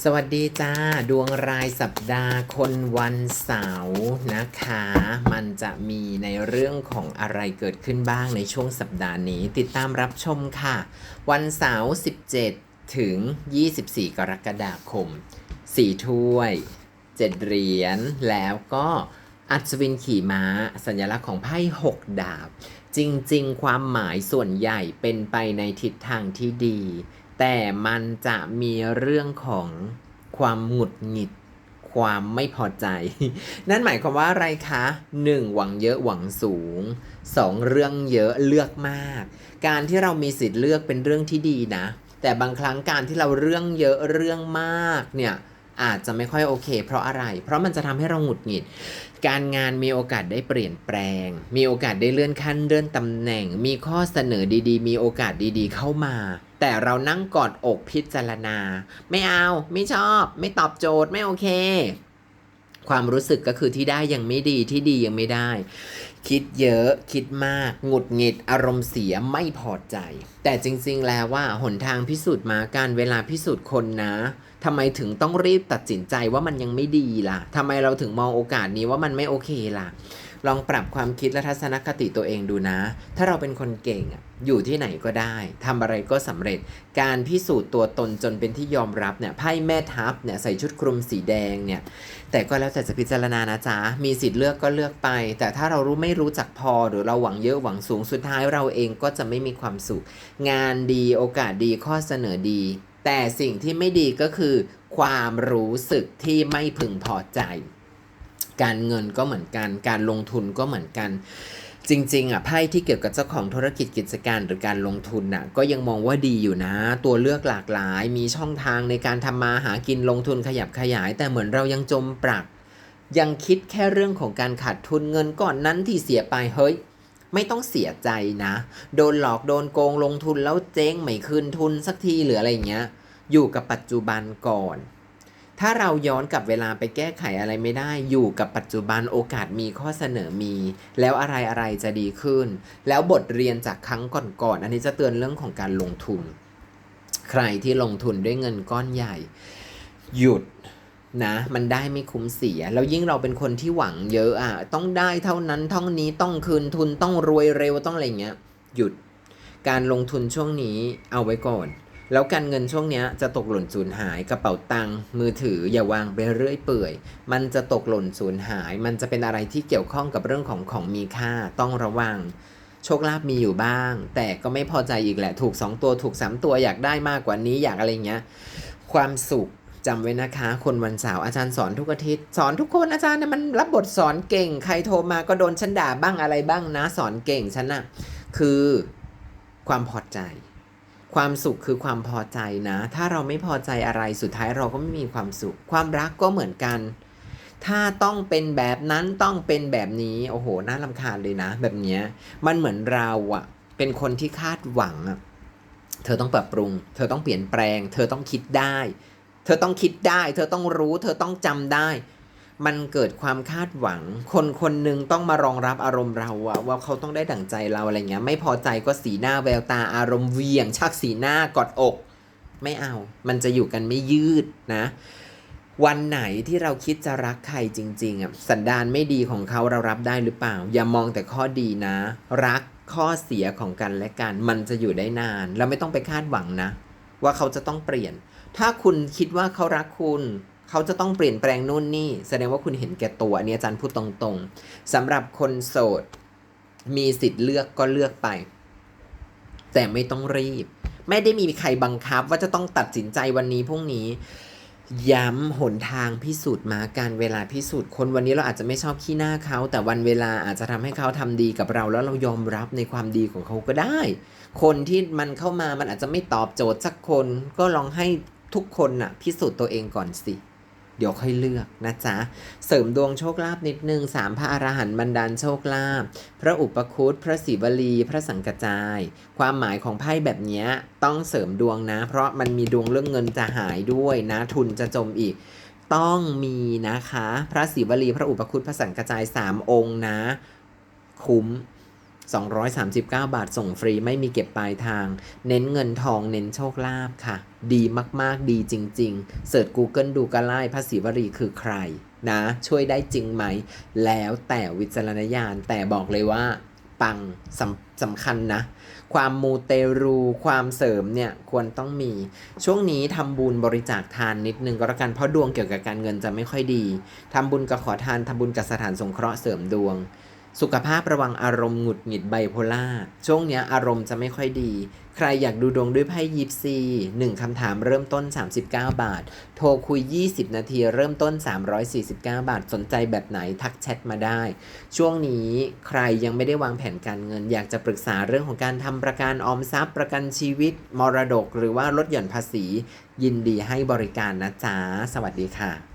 สวัสดีจ้า ดวงรายสัปดาห์คนวันเสาร์นะคะ มันจะมีในเรื่องของอะไรเกิดขึ้นบ้างในช่วงสัปดาห์นี้ ติดตามรับชมค่ะ วันเสาร์17 ถึง 24 กรกฎาคม 4 ถ้วย 7 เหรียญแล้วก็อัศวินขี่ม้า สัญลักษณ์ของไพ่ 6 ดาบ จริง ๆ ความหมายส่วนใหญ่เป็นไปในทิศทางที่ดี แต่มันจะมีเรื่องของความหงุดหงิด ความไม่พอใจ นั่นหมายความว่าอะไรคะ 1. หวังเยอะหวังสูง 2. เรื่องเยอะเลือกมาก การที่เรามีสิทธิ์เลือกเป็นเรื่องที่ดีนะ แต่บางครั้งการที่เราเรื่องเยอะเรื่องมากเนี่ยอาจจะไม่ค่อยโอเค เพราะอะไร เพราะมันจะทำให้เราหงุดหงิด การงานมีโอกาสได้เปลี่ยนแปลง มีโอกาสได้เลื่อนขั้นเลื่อนตำแหน่ง มีข้อเสนอดีๆ มีโอกาสดีๆ เข้ามา แต่เรานั่งกอดอกพิจารณา ไม่เอาไม่ชอบ ไม่ตอบโจทย์ไม่โอเค ความรู้สึกก็คือที่ได้ยังไม่ดีที่ดียังไม่ได้ คิดเยอะคิดมาก หงุดหงิดอารมณ์เสียไม่พอใจ แต่จริง ๆ แล้วว่าหนทางพิสูจน์มาการเวลาพิสูจน์คนนะ ทำไมถึงต้องรีบตัดสินใจว่ามันยังไม่ดีล่ะทำไมเราถึงมองโอกาสนี้ว่ามันไม่โอเคล่ะ ลองปรับความคิดและทัศนคติตัวเองดูนะ ถ้าเราเป็นคนเก่งอยู่ที่ไหนก็ได้ทำอะไรก็สำเร็จ การพิสูจน์ตัวตนจนเป็นที่ยอมรับเนี่ยไพ่แม่ทัพเนี่ยใส่ชุดคลุมสีแดงเนี่ย แต่ก็แล้วแต่จะพิจารณานะจ๊ะ มีสิทธิ์เลือกก็เลือกไป แต่ถ้าเรารู้ไม่รู้จักพอหรือเราหวังเยอะหวังสูงสุดท้ายเราเองก็จะไม่มีความสุข งานดีโอกาสดีข้อเสนอดี แต่สิ่งที่ไม่ดีก็คือ ความรู้สึกที่ไม่พึงพอใจ การเงินก็เหมือนกัน การลงทุนก็เหมือนกัน จริง ๆอะไพ่ที่เกี่ยวกับเจ้าของธุรกิจกิจการหรือการลงทุนน่ะก็ยังมองว่าดีอยู่นะ ตัวเลือกหลากหลาย มีช่องทางในการทำมาหากินลงทุนขยับขยาย แต่เหมือนเรายังจมปลักยังคิดแค่เรื่องของการขาดทุนเงินก่อนนั้นที่เสียไปเฮ้ย ไม่ต้องเสียใจนะ โดนหลอกโดนโกงลงทุนแล้วเจ๊งไม่คืนทุนสักทีหรืออะไรเงี้ย อยู่กับปัจจุบันก่อน ถ้าเราย้อนกลับเวลาไปแก้ไขอะไรไม่ได้ อยู่กับปัจจุบันโอกาสมีข้อเสนอมี แล้วอะไรอะไรจะดีขึ้น แล้วบทเรียนจากครั้งก่อนๆอันนี้จะเตือนเรื่องของการลงทุน ใครที่ลงทุนด้วยเงินก้อนใหญ่ หยุด นะมันได้ไม่คุ้มเสีย แล้วยิ่งเราเป็นคนที่หวังเยอะอะต้องได้เท่านั้นท่านี้ต้องคืนทุนต้องรวยเร็วต้องอะไรเงี้ยหยุดการลงทุนช่วงนี้เอาไว้ก่อน แล้วการเงินช่วงเนี้ยจะตกหล่นสูญหายกระเป๋าตังค์มือถืออย่าวางไปเรื่อยเปื่อย มันจะตกหล่นสูญหาย มันจะเป็นอะไรที่เกี่ยวข้องกับเรื่องของของมีค่าต้องระวังโชคลาภมีอยู่บ้าง แต่ก็ไม่พอใจอีกแหละถูก 2 ตัวถูก 3 ตัวอยากได้มากกว่านี้อยากอะไรเงี้ย ความสุข จำไว้นะคะ คนวันเสาร์อาจารย์สอนทุกอาทิตย์สอนทุกคนอาจารย์เนี่ยมันรับบทสอนเก่ง ใครโทรมาก็โดนฉันด่าบ้างอะไรบ้างนะ สอนเก่งฉันน่ะคือความพอใจ ความสุขคือความพอใจนะ ถ้าเราไม่พอใจอะไรสุดท้ายเราก็ไม่มีความสุข ความรักก็เหมือนกัน ถ้าต้องเป็นแบบนั้นต้องเป็นแบบนี้โอ้โหน่าลำคาญเลยนะ แบบเนี้ยมันเหมือนเราอะเป็นคนที่คาดหวังอะเธอต้องปรับปรุง เธอต้องเปลี่ยนแปลง เธอต้องคิดได้ เธอต้องคิดได้ เธอต้องรู้ เธอต้องจำได้ มันเกิดความคาดหวัง คนคนหนึ่งต้องมารองรับอารมณ์เราอะว่าเขาต้องได้ดั่งใจเราอะไรเงี้ย ไม่พอใจก็สีหน้าแววตาอารมณ์เหวียง ชักสีหน้ากอดอก ไม่เอา มันจะอยู่กันไม่ยืดนะวันไหนที่เราคิดจะรักใครจริง ๆอะสันดานไม่ดีของเขาเรารับได้หรือเปล่า อย่ามองแต่ข้อดีนะ รักข้อเสียของกันและกัน มันจะอยู่ได้นาน เราไม่ต้องไปคาดหวังนะ ว่าเขาจะต้องเปลี่ยน ถ้าคุณคิดว่าเขารักคุณเขาจะต้องเปลี่ยนแปลงนู่นนี่ แสดงว่าคุณเห็นแก่ตัวอันนี้อาจารย์พูดตรงๆสำหรับคนโสด มีสิทธิ์เลือกก็เลือกไป แต่ไม่ต้องรีบ ไม่ได้มีใครบังคับว่าจะต้องตัดสินใจวันนี้พรุ่งนี้ ย้ำหนทางพิสูจน์มาการเวลาพิสูจน์คนวันนี้เราอาจจะไม่ชอบขี้หน้าเขา แต่วันเวลาอาจจะทำให้เขาทำดีกับเราแล้วเรายอมรับในความดีของเขาก็ได้ คนที่มันเข้ามามันอาจจะไม่ตอบโจทย์สักคนก็ลองให้ทุกคนน่ะพิสูจน์ตัวเองก่อนสิ เดี๋ยวค่อยเลือกนะจ๊ะ เสริมดวงโชคลาภนิดนึงสามพระอรหันต์บันดาลโชคลาภพระอุปคุตพระศิวลี พระสังกจาย ความหมายของไพ่แบบนี้ต้องเสริมดวงนะ เพราะมันมีดวงเรื่องเงินจะหายด้วยนะ ทุนจะจมอีก ต้องมีนะคะ พระศิวลี พระอุปคุตพระสังกจายสามองค์นะ คุ้ม 239 บาทส่งฟรีไม่มีเก็บปลายทาง เน้นเงินทองเน้นโชคลาภค่ะ ดีมากๆดีจริง ๆ เสิร์ช Google ดูก็ไล่ภาษีวรีคือใครนะ ช่วยได้จริงไหม แล้วแต่วิจารณญาณแต่บอกเลยว่า ปังสำสำคัญนะ ความมูเตรูความเสริมเนี่ยควรต้องมี ช่วงนี้ทำบุญบริจาคทานนิดนึงก็แล้วกันเพราะดวงเกี่ยวกับการเงินจะไม่ค่อยดีทำบุญกับขอทานทำบุญกับสถานสงเคราะห์เสริมดวง สุขภาพระวังอารมณ์หงุดหงิดไบโพล่าช่วงเนี้ยอารมณ์จะไม่ค่อยดี ใครอยากดูดวงด้วยไพ่ยิปซีหนึ่งคำถามเริ่มต้น 39 บาท โทรคุย 20 นาทีเริ่มต้น 349 บาทสนใจแบบไหนทักแชทมาได้ ช่วงนี้ใครยังไม่ได้วางแผนการเงิน อยากจะปรึกษาเรื่องของการทำประกันออมทรัพย์ ประกันชีวิต มรดก หรือว่าลดหย่อนภาษี ยินดีให้บริการนะจ๊ะสวัสดีค่ะ